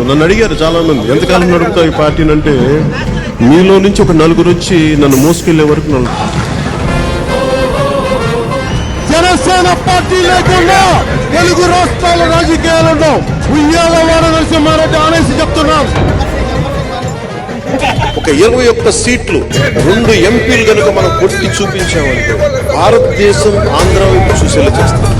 నన్ను అడిగారు చాలా మంది. ఎంతకాలం నడుపుతావు ఈ పార్టీని అంటే మీలో నుంచి ఒక నలుగురు వచ్చి నన్ను మోసుకెళ్ళే వరకు నడుపుతాను జనసేన పార్టీ లేకుండా తెలుగు రాష్ట్రాల రాజకీయాలలో ఉయ్యాల వాడ నరసింహారెడ్డి అనేసి చెప్తున్నాం. ఒక ఇరవై ఒక్క సీట్లు రెండు ఎంపీలు కనుక మనం కొట్టి చూపించామంటే భారతదేశం ఆంధ్ర వైపు చూసేలా చేస్తాం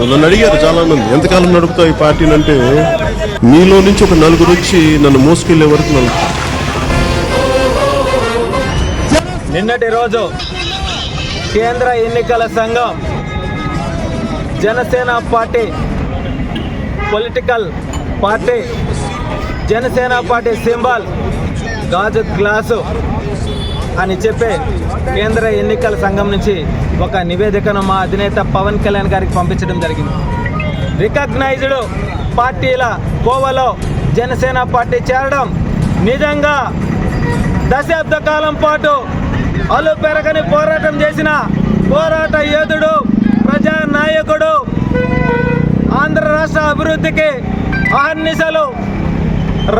నన్ను అడిగారు చాలా మంది ఎంతకాలం నడుపుతావు ఈ పార్టీని అంటే మీలో నుంచి ఒక నలుగురు వచ్చి నన్ను మోసుకెళ్ళే వరకు నన్ను నిన్నటి రోజు కేంద్ర ఎన్నికల సంఘం Janasena party political party Janasena party symbol గాజు గ్లాసు అని చెప్పి కేంద్ర ఎన్నికల సంఘం నుంచి ఒక నివేదికను మా అధినేత పవన్ కళ్యాణ్ గారికి పంపించడం జరిగింది. రికగ్నైజ్డ్ పార్టీల కోవలో జనసేన పార్టీ చేరడం నిజంగా దశాబ్ద కాలం పాటు అలు పెరగని పోరాటం చేసిన పోరాట యోధుడు ప్రజా నాయకుడు ఆంధ్ర రాష్ట్ర అభివృద్ధికి ఆర్నిశలు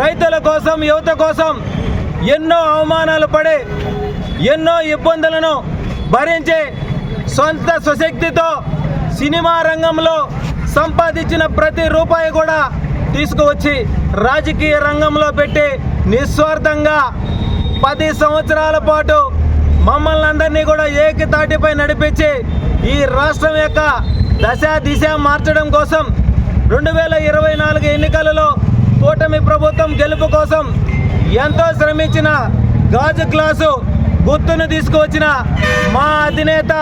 రైతుల కోసం యువత కోసం ఎన్నో అవమానాలు పడే ఎన్నో ఇబ్బందులను భరించే సొంత స్వశక్తితో సినిమా రంగంలో సంపాదించిన ప్రతి రూపాయి కూడా తీసుకువచ్చి రాజకీయ రంగంలో పెట్టి నిస్వార్థంగా పది సంవత్సరాల పాటు మమ్మల్ని అందరినీ కూడా ఏకతాటిపై నడిపించి ఈ రాష్ట్రం యొక్క దశ దిశ మార్చడం కోసం రెండు వేల ఇరవై నాలుగు ఎన్నికలలో కూటమి ప్రభుత్వం గెలుపు కోసం ఎంతో శ్రమించిన గాజు గ్లాసు గుర్తును తీసుకువచ్చిన మా అధినేత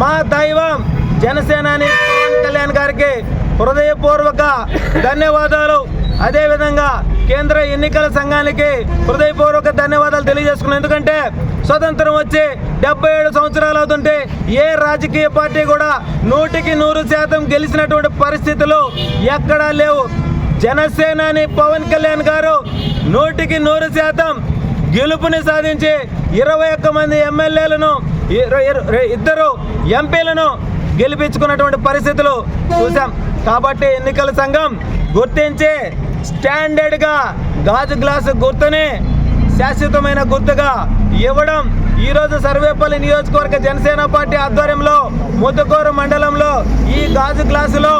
మా దైవం జనసేనాని పవన్ కళ్యాణ్ గారికి హృదయపూర్వక ధన్యవాదాలు. అదేవిధంగా కేంద్ర ఎన్నికల సంఘానికి హృదయపూర్వక ధన్యవాదాలు తెలియజేసుకున్నాను. ఎందుకంటే స్వతంత్రం వచ్చి డెబ్బై ఏడు సంవత్సరాలు అవుతుంటే ఏ రాజకీయ పార్టీ కూడా నూటికి నూరు శాతం గెలిచినటువంటి పరిస్థితులు ఎక్కడా లేవు. జనసేనాని పవన్ కళ్యాణ్ గారు నూటికి నూరు శాతం గెలుపుని సాధించి ఇరవై ఒక్క మంది ఎమ్మెల్యేలను ఇద్దరు ఎంపీలను గెలిపించుకున్నటువంటి పరిస్థితులు చూసాం కాబట్టి ఎన్నికల సంఘం గుర్తించి స్టాండర్డ్గా గాజు గ్లాసు గుర్తుని శాశ్వతమైన గుర్తుగా ఇవ్వడం ఈరోజు సర్వేపల్లి నియోజకవర్గ జనసేన పార్టీ ఆధ్వర్యంలో ముద్దుకూరు మండలంలో ఈ గాజు గ్లాసులో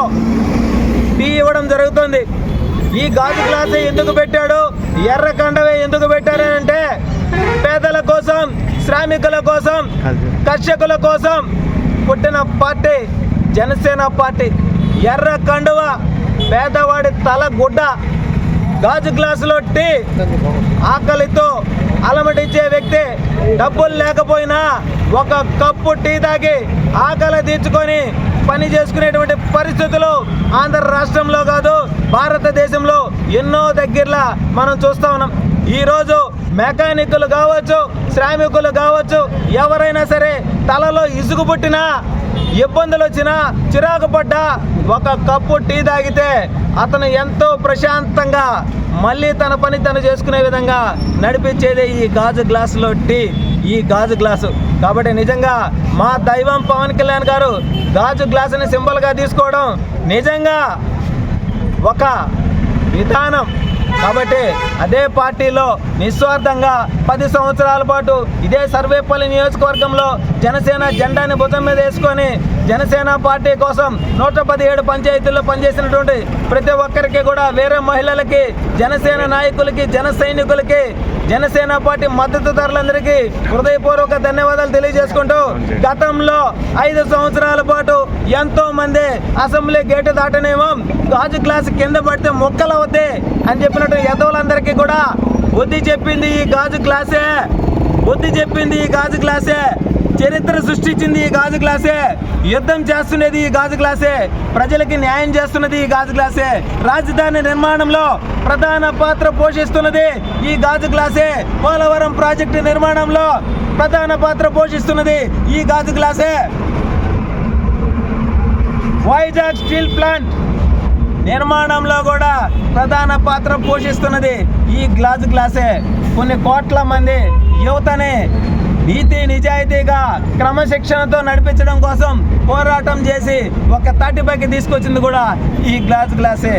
టీ ఇవ్వడం జరుగుతుంది. ఈ గాజు గ్లాసు ఎందుకు పెట్టాడు? ఎర్రకండవే ఎందుకు పెట్టారంటే పేదల కోసం శ్రామికుల కోసం కర్షకుల కోసం పుట్టిన పార్టీ జనసేన పార్టీ. ఎర్ర కండువ పేదవాడి తల గుడ్డ గాజు గ్లాసులో టీ ఆకలితో అలమటించే వ్యక్తి డబ్బులు లేకపోయినా ఒక కప్పు టీ తాగి ఆకలి తీర్చుకొని పని చేసుకునేటువంటి పరిస్థితులు ఆంధ్ర రాష్ట్రంలో కాదు భారతదేశంలో ఎన్నో దగ్గరలా మనం చూస్తా ఉన్నాం. ఈరోజు మెకానికులు కావచ్చు శ్రామికులు కావచ్చు ఎవరైనా సరే తలలో ఇసుగు పుట్టినా ఇబ్బందులు వచ్చినా చిరాకు పడ్డా ఒక కప్పు టీ తాగితే అతను ఎంతో ప్రశాంతంగా మళ్ళీ తన పని తను చేసుకునే విధంగా నడిపించేదే ఈ గాజు గ్లాసులో టీ ఈ గాజు గ్లాసు. కాబట్టి నిజంగా మా దైవం పవన్ కళ్యాణ్ గారు గాజు గ్లాసుని సింబల్గా తీసుకోవడం నిజంగా ఒక విధానం. కాబట్టి అదే పార్టీలో నిస్వార్థంగా పది సంవత్సరాల పాటు ఇదే సర్వేపల్లి నియోజకవర్గంలో జనసేన జెండాని భుజం మీద వేసుకొని జనసేన పార్టీ కోసం నూట పదిహేడు పంచాయతీల్లో పనిచేసినటువంటి ప్రతి ఒక్కరికి కూడా వేరే మహిళలకి జనసేన నాయకులకి జన సైనికులకి జనసేన పార్టీ మద్దతుదారులందరికీ హృదయపూర్వక ధన్యవాదాలు తెలియజేసుకుంటూ గతంలో ఐదు సంవత్సరాల పాటు ఎంతో మంది అసెంబ్లీ గేటు దాటనేమో గాజు గ్లాస్ కింద పడితే మొక్కలు అవుతాయి అని చెప్పినట్టు యదవులందరికీ కూడా బుద్ధి చెప్పింది ఈ గాజు గ్లాసే. బుద్ధి చెప్పింది ఈ గాజు గ్లాసే. చరిత్ర సృష్టించింది ఈ గాజు గ్లాసే. యుద్ధం చేస్తున్నది ఈ గాజు గ్లాసే. ప్రజలకి న్యాయం చేస్తున్నది ఈ గాజు గ్లాసే. రాజధాని నిర్మాణంలో ప్రధాన పాత్ర పోషిస్తున్నది ఈ గాజు గ్లాసే. పోలవరం ప్రాజెక్టు నిర్మాణంలో ప్రధాన పాత్ర పోషిస్తున్నది ఈ గాజు గ్లాసే. వైజాగ్ స్టీల్ ప్లాంట్ నిర్మాణంలో కూడా ప్రధాన పాత్ర పోషిస్తున్నది ఈ గ్లాస్ గ్లాసే. కొన్ని కోట్ల మంది యువతని నీతి నిజాయితీగా క్రమశిక్షణతో నడిపించడం కోసం పోరాటం చేసి ఒక తాటిపైకి తీసుకొచ్చింది కూడా ఈ గ్లాస్ గ్లాసే.